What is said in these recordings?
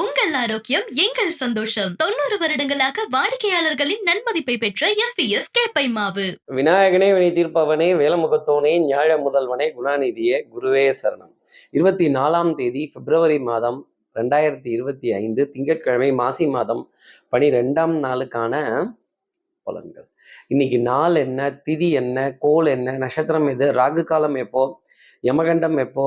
உங்கள் ஆரோக்கியம் எங்கள் சந்தோஷம். தொண்ணூறு வருடங்களாக வாடிக்கையாளர்களின் நன்மதிப்பை பெற்ற எஸ் கே கேப்பை மாவு விநாயகனே வினை தீர்ப்பவனே வேலமுகத்தோனே ஞாழ முதல்வனே குணாநிதியே குருவே சரணம். இருபத்தி நாலாம் தேதி பிப்ரவரி மாதம் ரெண்டாயிரத்தி இருபத்தி ஐந்து திங்கட்கிழமை மாசி மாதம் பனிரெண்டாம் நாளுக்கான பலன்கள். இன்னைக்கு நாள் என்ன திதி என்ன கோல் என்ன நட்சத்திரம் எது ராகு காலம் எப்போ யமகண்டம் எப்போ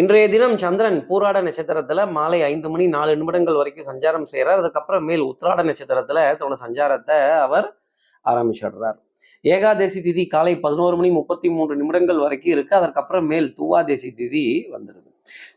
இன்றைய தினம் சந்திரன் பூராட நட்சத்திரத்துல மாலை ஐந்து மணி நாலு நிமிடங்கள் வரைக்கும் சஞ்சாரம் செய்கிறார் அதுக்கப்புறம் மேல் உத்திராட நட்சத்திரத்துல தன்னோட சஞ்சாரத்தை அவர் ஆரம்பிச்சிடுறார். ஏகாதசி திதி காலை பதினோரு மணி முப்பத்தி மூன்று நிமிடங்கள் வரைக்கும் இருக்கு. அதற்கப்புறம் மேல் துவாதேசி திதி வந்துடுது.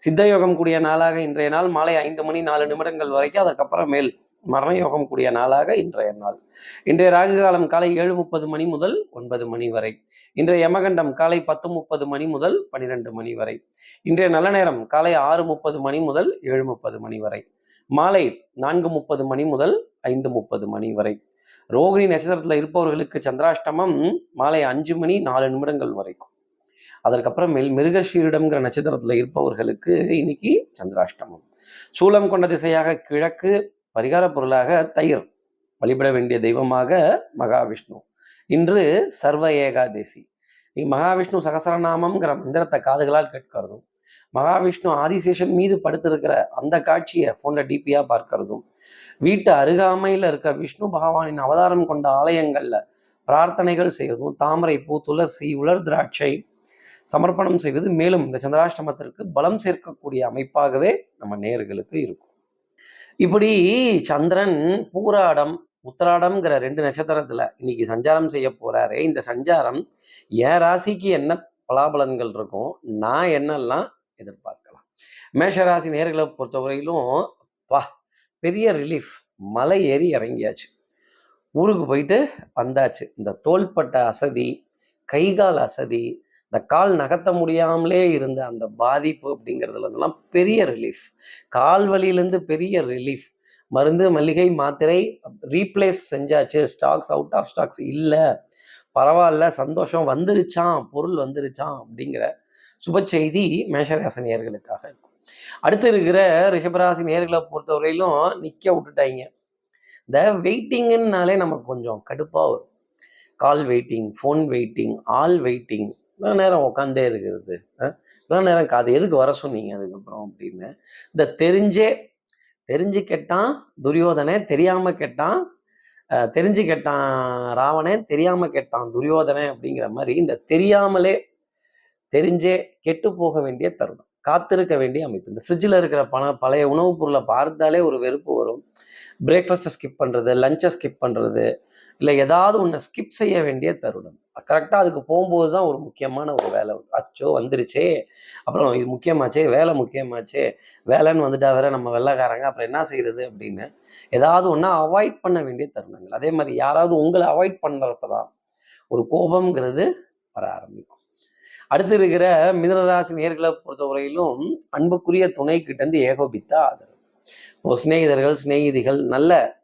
சித்தயோகம் கூடிய நாளாக இன்றைய நாள் மாலை ஐந்து மணி நாலு நிமிடங்கள் வரைக்கும் அதற்கப்புறம் மேல் மரண யோகம் கூடிய நாளாக இன்றைய நாள். இன்றைய ராகு காலம் காலை ஏழு முப்பது மணி முதல் ஒன்பது மணி வரை. இன்றைய யமகண்டம் காலை பத்து முப்பது மணி முதல் பன்னிரெண்டு மணி வரை. இன்றைய நல்ல நேரம் காலை ஆறு முப்பது மணி முதல் ஏழு முப்பது மணி வரை. மாலை நான்கு முப்பது மணி முதல் ஐந்து முப்பது மணி வரை. ரோகிணி நட்சத்திரத்தில் இருப்பவர்களுக்கு சந்திராஷ்டமம் மாலை அஞ்சு மணி நாலு நிமிடங்கள் வரைக்கும். அதற்கப்புறம் மெல் மிருகஷீரிடம்ங்கிற நட்சத்திரத்தில் இருப்பவர்களுக்கு இன்னைக்கு சந்திராஷ்டமம். சூலம் கொண்ட திசையாக கிழக்கு பரிகார பொருளாக தயிர் வழிபட வேண்டிய தெய்வமாக மகாவிஷ்ணு. இன்று சர்வ ஏகாதேசி. நீ மகாவிஷ்ணு சகசரநாமம்ங்கிற மந்திரத்தை காதுகளால் கேட்கிறதும் மகாவிஷ்ணு ஆதிசேஷன் மீது படுத்திருக்கிற அந்த காட்சியை ஃபோனில் டிபியாக பார்க்கறதும் வீட்டு அருகாமையில் இருக்க விஷ்ணு பகவானின் அவதாரம் கொண்ட ஆலயங்களில் பிரார்த்தனைகள் செய்வதும் தாமரை பூ துளசி உலர் திராட்சை சமர்ப்பணம் செய்வது மேலும் இந்த சந்திராஷ்டமத்திற்கு பலம் சேர்க்கக்கூடிய அமைப்பாகவே நம்ம நேர்களுக்கு இருக்கும். இப்படி சந்திரன் பூராடம் உத்திராடம்ங்கிற ரெண்டு நட்சத்திரத்துல இன்னைக்கு சஞ்சாரம் செய்ய போறாரு. இந்த சஞ்சாரம் என் ராசிக்கு என்ன பலாபலன்கள் இருக்கும் நான் என்னெல்லாம் எதிர்பார்க்கலாம். மேஷராசி நேர்களை பொறுத்தவரையிலும் வா பெரிய ரிலீஃப் மலை ஏறி இறங்கியாச்சு. ஊருக்கு போயிட்டு வந்தாச்சு. இந்த தோள்பட்ட அசதி கைகால் அசதி இந்த கால் நகர்த்த முடியாமலே இருந்த அந்த பாதிப்பு அப்படிங்கிறதுல இருந்தெல்லாம் பெரிய ரிலீஃப் கால் வலியிலேருந்து பெரிய ரிலீஃப் மருந்து மல்லிகை மாத்திரை ரீப்ளேஸ் செஞ்சாச்சு. ஸ்டாக்ஸ் அவுட் ஆஃப் ஸ்டாக்ஸ் இல்லை. பரவாயில்ல சந்தோஷம் வந்துருச்சான் பொருள் வந்துருச்சான் அப்படிங்கிற சுப செய்தி மேஷராசி இருக்கும். அடுத்து இருக்கிற ரிஷபராசி நேர்களை பொறுத்தவரையிலும் நிற்க விட்டுட்டாங்க இந்த வெயிட்டிங்குன்னாலே நமக்கு கொஞ்சம் கடுப்பாக வரும். Call waiting phone waiting all waiting இவ்வளோ நேரம் உட்காந்தே இருக்கிறது. இவ்வளோ நேரம் காது எதுக்கு வர சொன்னீங்க அதுக்கப்புறம் அப்படின்னு. இந்த தெரிஞ்சே தெரிஞ்சு கெட்டான் துரியோதனை தெரியாம கெட்டான் தெரிஞ்சு கெட்டான் ராவணே தெரியாம கெட்டான் துரியோதனை அப்படிங்கிற மாதிரி இந்த தெரியாமலே தெரிஞ்சே கெட்டு போக வேண்டிய தருணம். காத்திருக்க வேண்டிய அமைப்பு. இந்த ஃப்ரிட்ஜில் இருக்கிற பண பழைய உணவுப் பொருளை பார்த்தாலே ஒரு வெறுப்பு வரும். பிரேக்ஃபாஸ்ட்டை ஸ்கிப் பண்ணுறது லஞ்சை ஸ்கிப் பண்ணுறது இல்லை ஏதாவது ஒன்று ஸ்கிப் செய்ய வேண்டிய தருணம். கரெக்டாக அதுக்கு போகும்போது தான் ஒரு முக்கியமான ஒரு வேலை. அச்சோ வந்துருச்சே. அப்புறம் இது முக்கியமாச்சே வேலை முக்கியமாச்சே வேலைன்னு வந்துட்டா வேற நம்ம வெள்ளைக்காரங்க அப்புறம் என்ன செய்கிறது அப்படின்னு ஏதாவது ஒன்றா அவாய்ட் பண்ண வேண்டிய தருணங்கள். அதே மாதிரி யாராவது உங்களை அவாய்ட் பண்ணுறப்ப தான் ஒரு கோபம்ங்கிறது வர ஆரம்பிக்கும். அடுத்து இருக்கிற மிதனராசி நேர்களை பொறுத்தவரையிலும் அன்புக்குரிய துணை கிட்டேருந்து ஏகோபித்த ஆதரவு. சிநேகிதர்கள் சிநேகிதிகள் நல்ல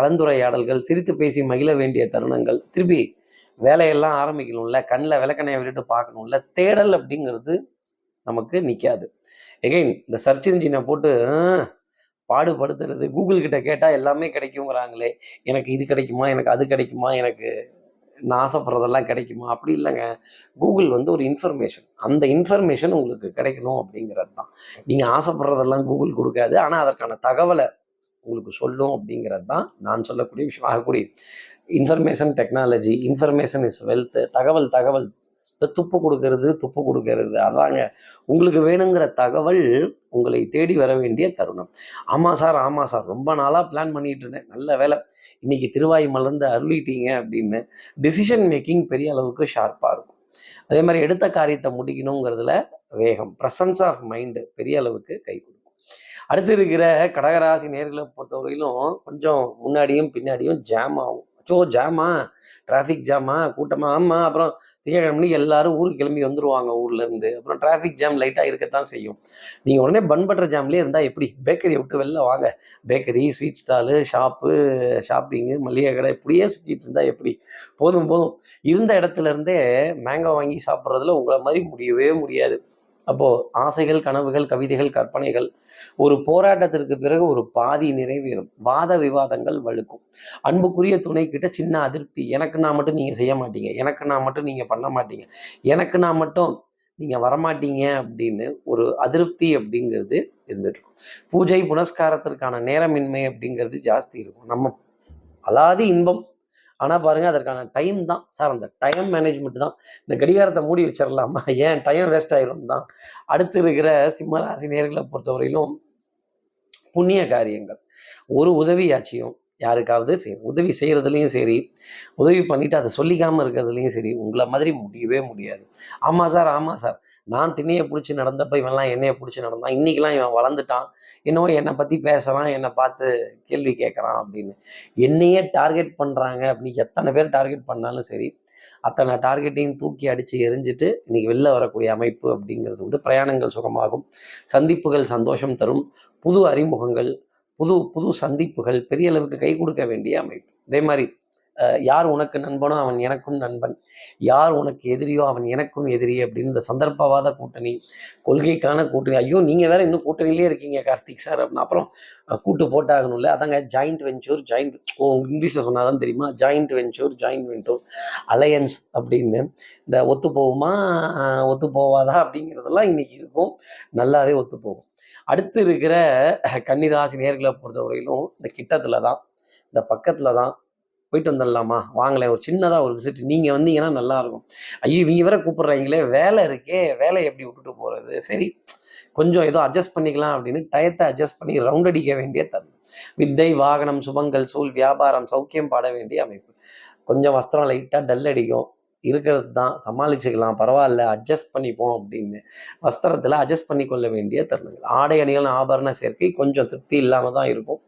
கலந்துரையாடல்கள் சிரித்து பேசி மகிழ வேண்டிய தருணங்கள். திருப்பி வேலையெல்லாம் ஆரம்பிக்கணும்ல கண்ணில் விளக்கணையை விட்டுட்டு பார்க்கணும்ல தேடல் அப்படிங்கிறது நமக்கு நிற்காது எகைன் இந்த சர்ச் இன்ஜினை போட்டு பாடுபடுத்துறது. கூகுள் கிட்ட கேட்டால் எல்லாமே கிடைக்குங்கிறாங்களே. எனக்கு இது கிடைக்குமா? எனக்கு அது கிடைக்குமா? எனக்கு நான் ஆசைப்படுறதெல்லாம் கிடைக்குமா? அப்படி இல்லைங்க. கூகுள் வந்து ஒரு இன்ஃபர்மேஷன். அந்த இன்ஃபர்மேஷன் உங்களுக்கு கிடைக்கணும் அப்படிங்கிறது தான். நீங்கள் ஆசைப்படுறதெல்லாம் கூகுள் கொடுக்காது. ஆனால் அதற்கான தகவலை உங்களுக்கு சொல்லும் அப்படிங்கிறது தான் நான் சொல்லக்கூடிய விஷயம். ஆகக்கூடிய information technology information is wealth தகவல் தகவல் இந்த துப்பு கொடுக்கறது துப்பு கொடுக்கறது. அதாங்க. உங்களுக்கு வேணுங்கிற தகவல் உங்களை தேடி வர வேண்டிய தருணம். ஆமாம் சார் ஆமாம் சார். ரொம்ப நாளாக பிளான் பண்ணிட்டு இருந்தேன். நல்ல வேலை. இன்னைக்கு திருவாய் மலர்ந்து அருளிட்டீங்க அப்படின்னு டிசிஷன் மேக்கிங் பெரிய அளவுக்கு ஷார்ப்பாக இருக்கும். அதே மாதிரி எடுத்த காரியத்தை முடிக்கணுங்கிறதுல வேகம் ப்ரெசன்ஸ் ஆஃப் மைண்டு பெரிய அளவுக்கு கை கொடுக்கும். அடுத்து இருக்கிற கடகராசி நேர்களை பொறுத்தவரையிலும் கொஞ்சம் முன்னாடியும் பின்னாடியும் ஜாம் ஆகும். ஸோ ஜாமா டிராஃபிக் ஜாமா கூட்டமா ஆமாம் அப்புறம் திங்கக்கிழமை எல்லாரும் ஊருக்கு கிளம்பி வந்துருவாங்க ஊர்ல இருந்து அப்புறம் டிராஃபிக் ஜாம் லைட்டாக இருக்கத்தான் செய்யும். நீங்கள் உடனே பன் பட்டர் ஜாம்லேயே இருந்தால் எப்படி? பேக்கரியை விட்டு வெளில வாங்க. Bakery sweet stall shop shopping மளிகை கடை இப்படியே சுற்றிட்டு இருந்தா எப்படி? போதும் போதும். இருந்த இடத்துல இருந்தே மேங்கோ வாங்கி சாப்பிட்றதுல உங்களை மாதிரி முடியவே முடியாது. அப்போது ஆசைகள் கனவுகள் கவிதைகள் கற்பனைகள் ஒரு போராட்டத்திற்கு பிறகு ஒரு பாதி நிறைவேறும். வாத விவாதங்கள் வழுக்கும். அன்புக்குரிய துணை கிட்ட சின்ன அதிருப்தி. எனக்கு நான் மட்டும் நீங்கள் செய்ய மாட்டீங்க. எனக்கு நான் மட்டும் நீங்கள் பண்ண மாட்டீங்க. எனக்கு நான் மட்டும் நீங்கள் வரமாட்டீங்க அப்படின்னு ஒரு அதிருப்தி அப்படிங்கிறது இருந்துட்டு இருக்கும் பூஜை புனஸ்காரத்திற்கான நேரமின்மை அப்படிங்கிறது ஜாஸ்தி இருக்கும். நம்ம அலாதி இன்பம் ஆனால் பாருங்கள் அதற்கான டைம் தான். சார் அந்த டைம் மேனேஜ்மெண்ட் தான். இந்த கடிகாரத்தை மூடி வச்சிடலாமா ஏன் டைம் வேஸ்ட் ஆயிரும் தான். அடுத்து இருக்கிற சிம்மராசி நேர்களை பொறுத்தவரையிலும் புண்ணிய காரியங்கள். ஒரு உதவியாச்சியும் யாருக்காவது செய்யும் உதவி செய்கிறதுலையும் சரி உதவி பண்ணிட்டு அதை சொல்லிக்காமல் இருக்கிறதுலையும் சரி உங்களை மாதிரி முடியவே முடியாது. ஆமாம் சார் ஆமாம் சார். நான் திண்ணையை பிடிச்சி நடந்தப்ப இவன்லாம் என்னையை பிடிச்சி நடந்தான். இன்றைக்கெலாம் இவன் வளர்ந்துட்டான். இன்னும் என்னை பற்றி பேசுகிறான் என்னை பார்த்து கேள்வி கேட்குறான் அப்படின்னு. என்னையே டார்கெட் பண்ணுறாங்க அப்படின்னு எத்தனை பேர் டார்கெட் பண்ணாலும் சரி அத்தனை டார்கெட்டையும் தூக்கி அடித்து எரிஞ்சிட்டு இன்றைக்கி வெளில வரக்கூடிய அமைப்பு அப்படிங்கிறது உண்டு. பிரயாணங்கள் சுகமாகும். சந்திப்புகள் சந்தோஷம் தரும். புது அறிமுகங்கள் புது புது சந்திப்புகள் பெரிய அளவுக்கு கை கொடுக்க வேண்டிய அமைப்பு. அதே மாதிரி யார் உனக்கு நண்பனோ அவன் எனக்கும் நண்பன். யார் உனக்கு எதிரியோ அவன் எனக்கும் எதிரி அப்படின்னு இந்த சந்தர்ப்பவாத கூட்டணி கொள்கைக்கான கூட்டணி. ஐயோ நீங்கள் வேற இன்னும் கூட்டணியிலே இருக்கீங்க கார்த்திக் சார் அப்படின்னு. அப்புறம் கூட்டு போட்டாகணும்ல. அதாங்க ஜாயிண்ட் வெஞ்சூர் ஜாயிண்ட் ஓ இங்கிலீஷில் சொன்னாதான் தெரியுமா? Joint venture joint venture alliance அப்படின்னு. இந்த ஒத்து போகுமா ஒத்து போவாதா அப்படிங்கிறதெல்லாம் இன்னைக்கு இருக்கும். நல்லாவே ஒத்து போகும். அடுத்து இருக்கிற கன்னிராசி நேர்களை பொறுத்தவரையிலும் இந்த கிட்டத்தில் தான் இந்த பக்கத்தில் தான் போயிட்டு வந்துடலாமா? வாங்களேன் ஒரு சின்னதாக ஒரு விசிட் நீங்கள் வந்தீங்கன்னா நல்லாயிருக்கும். ஐயோ இவங்க வேற கூப்பிட்றீங்களே வேலை இருக்கே வேலையை எப்படி விட்டுட்டு போகிறது சரி கொஞ்சம் ஏதோ அட்ஜஸ்ட் பண்ணிக்கலாம் அப்படின்னு டயத்தை அட்ஜஸ்ட் பண்ணி ரவுண்ட் அடிக்க வேண்டிய தருணம். வித்தை வாகனம் சுபங்கள் சூழ் வியாபாரம் சௌக்கியம் பாட வேண்டிய அமைப்பு. கொஞ்சம் வஸ்திரம் லைட்டாக டல் அடிக்கும். இருக்கிறது தான். சமாளிச்சுக்கலாம் பரவாயில்ல அட்ஜஸ்ட் பண்ணிப்போம் அப்படின்னு. வஸ்திரத்தில் அட்ஜஸ்ட் பண்ணிக்கொள்ள வேண்டிய தருணங்கள். ஆடை அணிகள் ஆபரண சேர்க்கை கொஞ்சம் திருப்தி இல்லாமல் தான் இருக்கும்.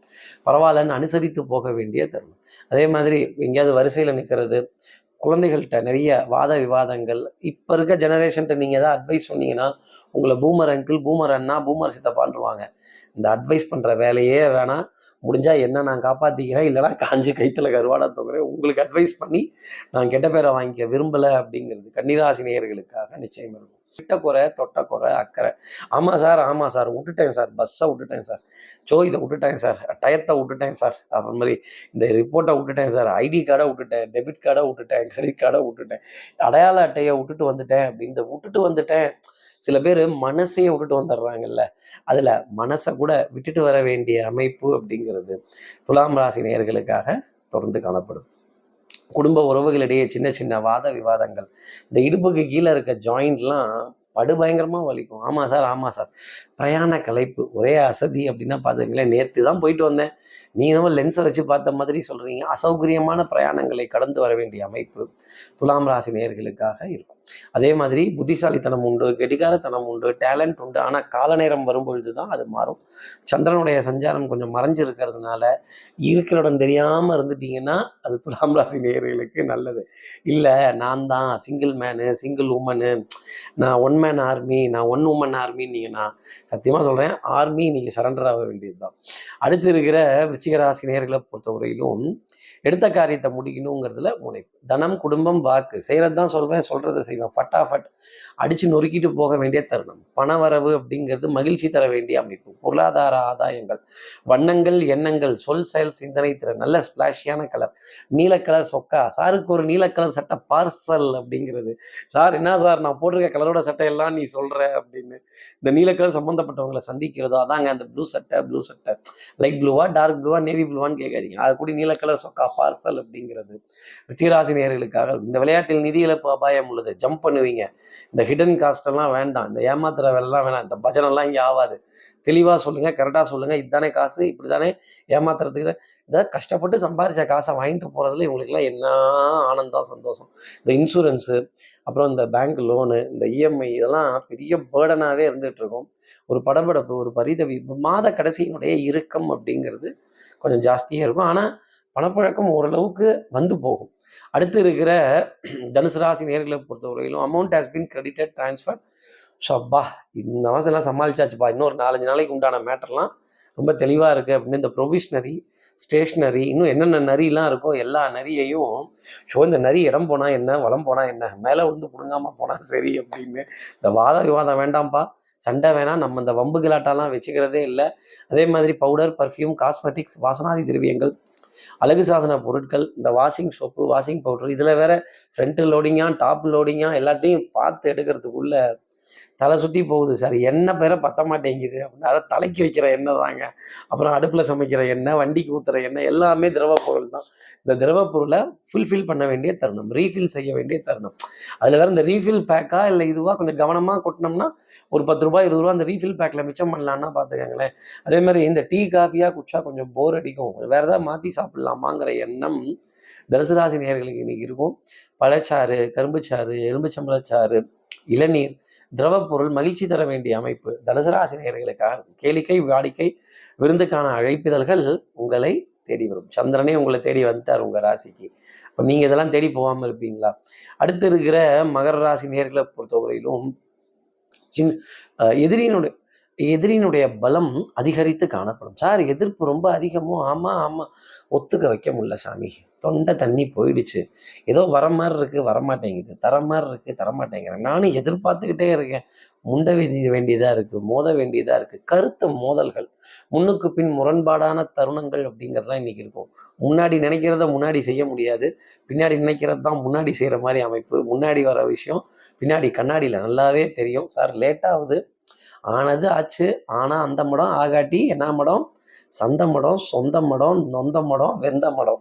பரவாயில்லன்னு அனுசரித்து போக வேண்டிய தருணம். அதே மாதிரி எங்கேயாவது வரிசையில் நிற்கிறது குழந்தைகள்கிட்ட நிறைய வாத விவாதங்கள். இப்போ இருக்க ஜெனரேஷன்கிட்ட நீங்கள் ஏதாவது அட்வைஸ் சொன்னீங்கன்னா உங்களை பூமர் அங்கிள் பூமர் அண்ணா பூமர் சித்தப்பான்ருவாங்க இந்த அட்வைஸ் பண்ணுற வேலையே வேணாம். முடிஞ்சால் என்ன நான் காப்பாற்றிக்கிறேன் இல்லைனா காஞ்சி கைத்தில் கருவாடா தூக்குறேன் உங்களுக்கு அட்வைஸ் பண்ணி நான் கெட்ட பேரை வாங்கிக்க விரும்பலை அப்படிங்கிறது கன்னிராசினியர்களுக்காக நிச்சயம் இருக்கும். கிட்ட குறை தொட்ட குறை அக்கறை. ஆமாம் சார் ஆமாம் சார். விட்டுட்டேன் சார். பஸ்ஸை விட்டுட்டேன் சார். சோ இதை விட்டுட்டேன் சார். டயத்தை விட்டுட்டேன் சார். அப்புறம் மாதிரி இந்த ரிப்போர்ட்டை விட்டுட்டேன் சார். ஐடி கார்டை விட்டுட்டேன். டெபிட் கார்டை விட்டுட்டேன். கிரெடிட் கார்டை விட்டுட்டேன். அடையாள அட்டையை விட்டுட்டு வந்துட்டேன் அப்படின்னு இந்த விட்டுட்டு வந்துட்டேன். சில பேர் மனசையே விட்டுட்டு வந்துடுறாங்கல்ல. அதில் மனசை கூட விட்டுட்டு வர வேண்டிய அமைப்பு அப்படிங்கிறது துலாம் ராசி நேர்களுக்காக தொடர்ந்து காணப்படும். குடும்ப உறவுகளிடையே சின்ன சின்ன வாத விவாதங்கள் இந்த இடுப்புக்கு கீழே இருக்க ஜாயிண்ட்லாம் படுபயங்கரமாக வலிக்கும். ஆமாம் சார் ஆமாம் சார். பிரயாண கலைப்பு ஒரே அசதி அப்படின்னா பார்த்துங்களேன் நேற்று தான் போயிட்டு வந்தேன். நீ நம்ம லென்ஸை வச்சு பார்த்த மாதிரி சொல்கிறீங்க அசௌகரியமான பிரயாணங்களை கடந்து வர வேண்டிய அமைப்பு துலாம் ராசி நேர்களுக்காக இருக்கும். அதே மாதிரி புத்திசாலித்தனம் உண்டு கெடிகாரத்தனம் உண்டு டேலண்ட் உண்டு. ஆனால் கால நேரம் வரும்பொழுது தான் அது மாறும். சந்திரனுடைய சஞ்சாரம் கொஞ்சம் மறைஞ்சு இருக்கிறதுனால இருக்கிற இடம் தெரியாமல் இருந்துட்டீங்கன்னா அது துலாம் ராசி நேர்களுக்கு நல்லது. இல்லை நான் தான் சிங்கிள் மேனு சிங்கிள் உமனு நான் ஒன் மேன் ஆர்மி நான் ஒன் உமன் ஆர்மின்னீங்கன்னா சத்தியமாக சொல்கிறேன் ஆர்மி இன்னைக்கு சரண்டர் ஆக வேண்டியது தான் அடுத்து இருக்கிற விருச்சிகராசி நேர்களை பொறுத்தவரையிலும் எடுத்த காரியத்தை முடிக்கணுங்கிறதுல முனைப்பு. தனம் குடும்பம் வாக்கு. செய்கிறது தான் சொல்வேன் சொல்கிறத செய்வேன். ஃபட்டாஃபட் அடித்து நொறுக்கிட்டு போக வேண்டிய தருணம். பணவரவு அப்படிங்கிறது மகிழ்ச்சி தர வேண்டிய அமைப்பு. பொருளாதார ஆதாயங்கள் வண்ணங்கள் எண்ணங்கள் சொல் செயல் சிந்தனை திறன். நல்ல ஸ்பிளாஷியான கலர் நீல கலர் சொக்கா. சாருக்கு ஒரு நீல கலர் சட்டை பார்சல் அப்படிங்கிறது. சார் என்ன சார் நான் போட்டிருக்க கலரோட சட்டையெல்லாம் நீ சொல்கிற அப்படின்னு. இந்த நீல கலர் சம்மந்தப்பட்டவங்களை சந்திக்கிறதோ அதாங்க அந்த ப்ளூ சட்டை ப்ளூ சட்டை. லைட் ப்ளூவா டார்க் ப்ளூவா நேவி ப்ளூவான்னு கேட்காதீங்க. அது கூட நீல கலர் சொக்கா. பார்சல் அப்படிங்கிறது. ரிச்சிகராசி நேர்களுக்காக இந்த விளையாட்டில் நிதி இழப்பு அபாயம் உள்ளது. ஜம்ப் பண்ணுவீங்க. இந்த ஹிடன் காஸ்டெல்லாம் வேண்டாம். இந்த ஏமாத்துற வேலைலாம் வேணாம். இந்த பஜனெல்லாம் இங்கே ஆகாது. தெளிவாக சொல்லுங்கள் கரெக்டாக சொல்லுங்கள் இதுதானே காசு இப்படி தானே ஏமாத்துறதுக்கு தான் இதை கஷ்டப்பட்டு சம்பாதிச்ச காசை வாங்கிட்டு போகிறதுல இவங்களுக்குலாம் என்ன ஆனந்தம் சந்தோஷம். இந்த இன்சூரன்ஸு அப்புறம் இந்த பேங்க் லோனு இந்த இஎம்ஐ இதெல்லாம் பெரிய பேர்டனாகவே இருந்துகிட்டு இருக்கும். ஒரு படபடப்பு ஒரு பரிதவி மாத கடைசியினுடைய இறுக்கம் அப்படிங்கிறது கொஞ்சம் ஜாஸ்தியாக இருக்கும். ஆனால் பணப்பழக்கம் ஓரளவுக்கு வந்து போகும். அடுத்து இருக்கிற தனுசு ராசி நேர்களை பொறுத்தவரையிலும் amount has been credited transfer so அப்பா இந்த எல்லாம் சமாளிச்சாச்சுப்பா. இன்னொரு நாலஞ்சு நாளைக்கு உண்டான மேட்டர்லாம் ரொம்ப தெளிவாக இருக்குது அப்படின்னு இந்த ப்ரொவிஷ்னரி ஸ்டேஷ்னரி இன்னும் என்னென்ன நரிலாம் இருக்கோ எல்லா நரியையும் ஸோ இந்த நரி இடம் போனால் என்ன வளம் போனால் என்ன மேலே விழுந்து பிடுங்காமல் போனால் சரி அப்படின்னு. இந்த வாத விவாதம் வேண்டாம்ப்பா. சண்டை வேணாம். நம்ம இந்த வம்பு கிலாட்டாலாம் வச்சுக்கிறதே இல்லை. அதே மாதிரி பவுடர் பர்ஃப்யூம் காஸ்மெட்டிக்ஸ் வாசனாதி திரவியங்கள் அழகு சாதன பொருட்கள் இந்த வாஷிங் சோப்பு வாஷிங் பவுடர் இதில் வேற ஃப்ரண்ட் லோடிங்கா டாப் லோடிங்கா எல்லாத்தையும் பார்த்து எடுக்கிறதுக்குள்ள தலை சுற்றி போகுது சார் எண்ணெய் பேரை பத்த மாட்டேங்குது? அப்படின்னு அதை தலைக்கு வைக்கிற எண்ணெய் தாங்க. அப்புறம் அடுப்பில் சமைக்கிற எண்ணெய் வண்டிக்கு ஊற்றுற எண்ணெய் எல்லாமே திரவ பொருள் தான். இந்த திரவ பொருளை ஃபுல்ஃபில் பண்ண வேண்டிய தருணம் ரீஃபில் செய்ய வேண்டிய தருணம். அதில் வேறு இந்த ரீஃபில் பேக்கா இல்லை இதுவாக கொஞ்சம் கவனமாக கொட்டினோம்னா ஒரு பத்து ரூபாய் இருபது ரூபா அந்த ரீஃபில் பேக்கில் மிச்சம் பண்ணலான்னா பார்த்துக்கங்களேன் அதே மாதிரி இந்த டீ காஃபியாக குடிச்சா கொஞ்சம் போர் அடிக்கும். வேறு ஏதாவது மாற்றி சாப்பிட்லாமாங்கிற எண்ணம் தனுசு ராசி நேயர்களுக்கு இன்னைக்கு இருக்கும். பழச்சாறு கரும்புச்சாறு எலும்புச்சம்பளச்சாறு இளநீர் திரவப்பொருள் மகிழ்ச்சி தர வேண்டிய அமைப்பு. தனுசு ராசி கேளிக்கை வாடிக்கை விருந்துக்கான அழைப்பிதழ்கள் உங்களை தேடி வரும். சந்திரனே உங்களை தேடி வந்துட்டார் உங்கள் ராசிக்கு. அப்போ நீங்கள் இதெல்லாம் தேடி போகாமல் இருப்பீங்களா? அடுத்து இருக்கிற மகர ராசி நேர்களை பொறுத்தவரையிலும் சின் எதிரியினுடைய எதிரியினுடைய பலம் அதிகரித்து காணப்படும். சார் எதிர்ப்பு ரொம்ப அதிகமோ? ஆமாம் ஆமாம் ஒத்துக்க வைக்க முடியல சாமி. தொண்டை தண்ணி போயிடுச்சு. ஏதோ வர மாதிரி இருக்குது வரமாட்டேங்குது. தர மாதிரி இருக்குது தரமாட்டேங்கிறேன் நானும் எதிர்பார்த்துக்கிட்டே இருக்கேன். முண்ட வேண்டிய வேண்டியதாக இருக்குது மோத வேண்டியதாக இருக்குது கருத்து மோதல்கள். முன்னுக்கு பின் முரண்பாடான தருணங்கள் அப்படிங்கிறதுலாம் இன்னைக்கு இருக்கும். முன்னாடி நினைக்கிறத முன்னாடி செய்ய முடியாது. பின்னாடி நினைக்கிறது தான் முன்னாடி செய்கிற மாதிரி அமைப்பு. முன்னாடி வர விஷயம் பின்னாடி கண்ணாடியில் நல்லாவே தெரியும். சார் லேட்டாகுது ஆனது ஆச்சு. ஆனால் அந்த மடம் ஆகாட்டி என்ன மடம்? சந்த மடம் சொந்த மடம் நொந்த மடம் வெந்த மடம்.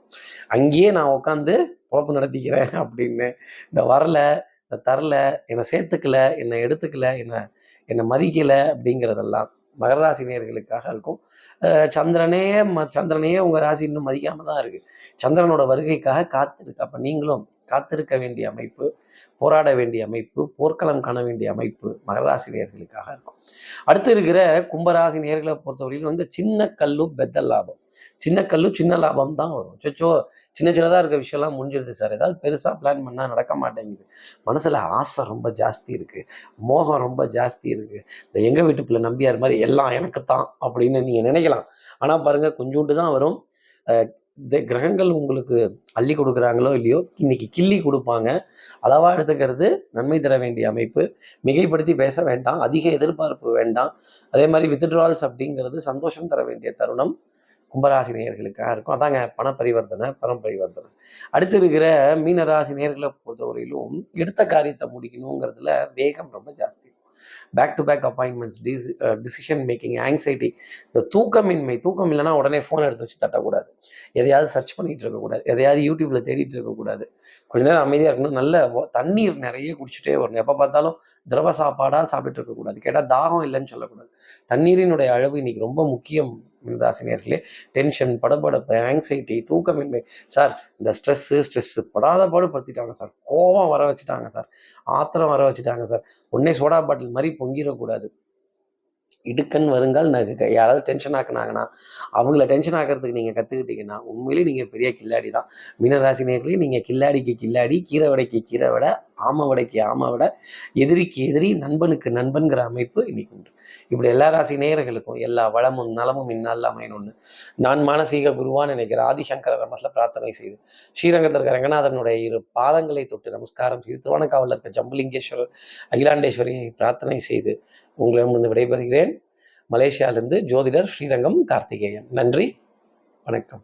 அங்கேயே நான் உட்காந்து குழப்பம் நடத்திக்கிறேன் அப்படின்னு. இந்த வரல இந்த தரல என்னை சேர்த்துக்கல என்னை எடுத்துக்கல என்னை என்னை மதிக்கலை அப்படிங்கிறதெல்லாம் மகர ராசி நேர்களுக்காக இருக்கும். சந்திரனே ம சந்திரனையே உங்கள் ராசி இன்னும் மதிக்காம தான் இருக்குது சந்திரனோட வருகைக்காக காத்திருக்கு. அப்போ நீங்களும் காத்திருக்க வேண்டிய அமைப்பு போராட வேண்டிய அமைப்பு போர்க்களம் காண வேண்டிய அமைப்பு மகராசி நேர்களுக்காக இருக்கும். அடுத்து இருக்கிற கும்பராசி நேர்களை பொறுத்தவரையில் வந்து சின்ன கல்லு பெத்த லாபம். சின்ன கல்லு சின்ன லாபம் தான் வரும். சொச்சோ சின்ன சின்னதாக இருக்க விஷயம்லாம் முடிஞ்சிருது சார். ஏதாவது பெருசாக பிளான் பண்ணால் நடக்க மாட்டேங்குது. மனசில் ஆசை ரொம்ப ஜாஸ்தி இருக்குது மோகம் ரொம்ப ஜாஸ்தி இருக்குது இந்த எங்கள் வீட்டு பிள்ளை நம்பியார் மாதிரி எல்லாம் எனக்கு தான் அப்படின்னு நீங்கள் நினைக்கலாம். ஆனால் பாருங்கள் கொஞ்சோண்டு தான் வரும். கிரகங்கள் உங்களுக்கு அள்ளி கொடுக்குறாங்களோ இல்லையோ இன்னைக்கு கிள்ளி கொடுப்பாங்க. அளவாக எடுத்துக்கிறது நன்மை தர வேண்டிய அமைப்பு. மிகைப்படுத்தி பேச வேண்டாம் அதிக எதிர்பார்ப்பு வேண்டாம். அதே மாதிரி வித்ட்ரால்ஸ் அப்படிங்கிறது சந்தோஷம் தர வேண்டிய தருணம். கும்பராசி நேயர்களுக்காக இருக்கும். அதாங்க பண பரிவர்த்தனை பணம் பரிவர்த்தனை அடுத்து இருக்கிற மீனராசி நேர்களை பொறுத்தவரையிலும் எடுத்த காரியத்தை முடிக்கணுங்கிறதுல வேகம் ரொம்ப ஜாஸ்தி. Back to back appointments dis decision making anxiety இந்த தூக்கமின்மை தூக்கம் இல்லைன்னா உடனே ஃபோன் எடுத்து வச்சு தட்டக்கூடாது எதையாவது சர்ச் பண்ணிட்டு இருக்கக்கூடாது எதையாவது யூடியூப்ல தேடிட்டு இருக்கக்கூடாது கொஞ்ச நேரம் அமைதியாக இருக்கணும். நல்ல தண்ணீர் நிறைய குடிச்சிட்டே வரணும். எப்போ பார்த்தாலும் திரவ சாப்பாடாக சாப்பிட்டு இருக்கக்கூடாது கேட்டால் தாகம் இல்லைன்னு சொல்லக்கூடாது தண்ணீரினுடைய அளவு இன்னைக்கு ரொம்ப முக்கியம். ராசினியர்களே டென்ஷன் படபடப்பு ஆங்ஸைட்டி தூக்கமின்மை. சார் இந்த ஸ்ட்ரெஸ்ஸு ஸ்ட்ரெஸ்ஸு படாத பாடு படுத்திட்டாங்க சார். கோபம் வர வச்சுட்டாங்க சார். ஆத்திரம் வர வச்சுட்டாங்க சார். உடனே சோடா பாட்டில் மாதிரி பொங்கிடக்கூடாது. இடுக்கண் வருங்கால் நகை யாராவது டென்ஷன் ஆக்குனாங்கன்னா அவங்கள டென்ஷன் ஆக்கிறதுக்கு நீங்கள் கற்றுக்கிட்டீங்கன்னா உண்மையிலேயே நீங்கள் பெரிய கில்லாடி தான். மீனராசி நீங்கள் கில்லாடிக்கு கில்லாடி கீரை வடைக்கு கீரை வடை ஆமாவடைக்கு ஆமாவடை எதிரிக்கு எதிரி நண்பனுக்கு நண்பன்கிற அமைப்பு இன்னைக்கு உண்டு. இப்படி எல்லா ராசி நேயர்களுக்கும் எல்லா வளமும் நலமும் இந்நாளில் அமையணும்னு நான் மானசீக குருவான்னு நினைக்கிற ஆதிசங்கர மனசில் பிரார்த்தனை செய்து ஸ்ரீரங்கத்தில் இருக்கிற ரங்கநாதனுடைய இரு பாதங்களை தொட்டு நமஸ்காரம் செய்து திருவானக்காவில் இருக்க ஜம்புலிங்கேஸ்வரர் அகிலாண்டேஸ்வரியை பிரார்த்தனை செய்து உங்களிடமிருந்து விடைபெறுகிறேன். மலேசியாவிலிருந்து ஜோதிடர் ஸ்ரீரங்கம் கார்த்திகேயன். நன்றி. வணக்கம்.